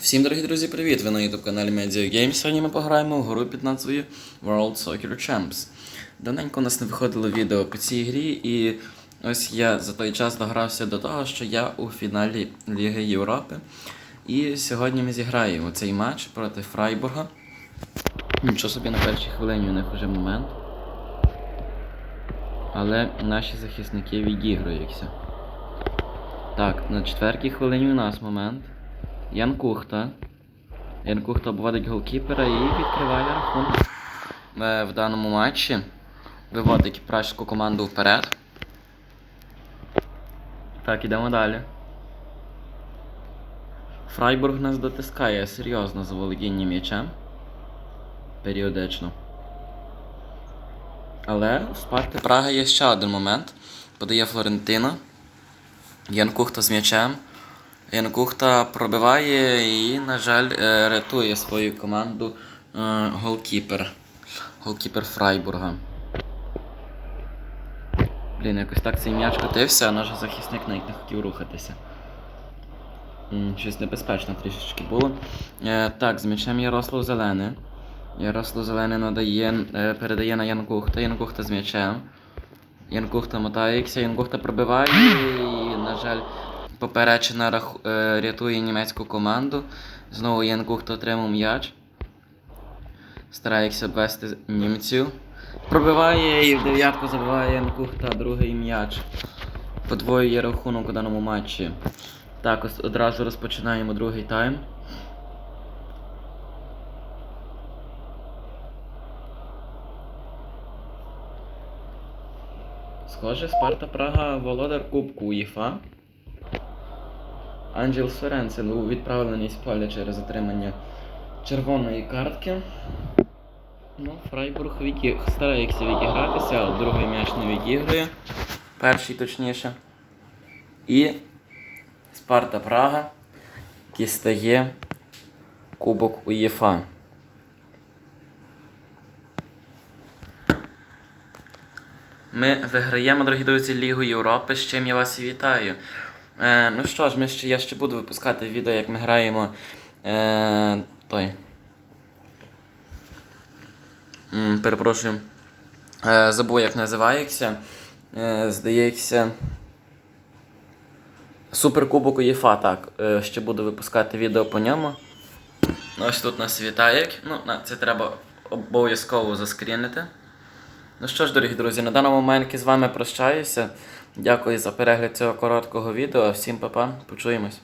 Всім, дорогі друзі, привіт! Ви на youtube каналі Media Games. Сьогодні ми пограємо в гру під назвою World Soccer Champs. Давненько у нас не виходило відео по цій грі, і ось я за той час догрався до того, що я у фіналі Ліги Європи. І сьогодні ми зіграємо цей матч проти Фрайбурга. Нічого собі на першій хвилині у них вже момент. Але наші захисники відігруються. Так, на четвертій хвилині у нас момент. Ян Кухта. Ян Кухта обводить голкіпера і відкриває рахунок Е, в даному матчі. Виводить пражську команду вперед. Так, ідемо далі. Фрайбург нас дотискає серйозно за володіння м'ячем. Періодично. Але в Спарти Прага є ще один момент. Подає Флорентина. Ян Кухта з м'ячем. Ян Кухта пробиває і, на жаль, е, рятує свою команду е, голкіпер. Голкіпер Фрайбурга. Блін, якось так цей м'яч котився, а наш захисник навіть не хотів рухатися. Щось небезпечно трішечки було. Е, так, з м'ячем Ярослав Зелений. Ярослав Зелений надає, передає на Ян Кухта. Ян Кухта з м'ячем. Ян Кухта мотається, Ян Кухта пробиває і, на жаль, поперечина рах... е, рятує німецьку команду. Знову Ян Кухта отримав м'яч. Старається обвести німців. Пробиває і в дев'ятку забиває Ян Кухта другий м'яч. Подвоює рахунок у даному матчі. Так, ось одразу розпочинаємо другий тайм. Схоже, Спарта Прага володар Кубку УЄФА. Анджел Соренсен був відправлений з поля через отримання червоної картки. Ну, Фрайбург віді... старається відігратися, але другий м'яч не відігрує. Перший точніше. І Спарта Прага дістає Кубок УЄФА. Ми виграємо, дорогі друзі, Лігу Європи, з чим я вас і вітаю. Е, ну що ж, ми ще, я ще буду випускати відео, як ми граємо е, той. М, перепрошую. Е, забув, як називається. Е, здається. Суперкубок УЄФА, так. Е, ще буду випускати відео по ньому. Ось тут нас вітає. Ну, це треба обов'язково заскрінити. Ну що ж, дорогі друзі, на даному моменті з вами прощаюся. Дякую за перегляд цього короткого відео. Всім па-па, почуємось.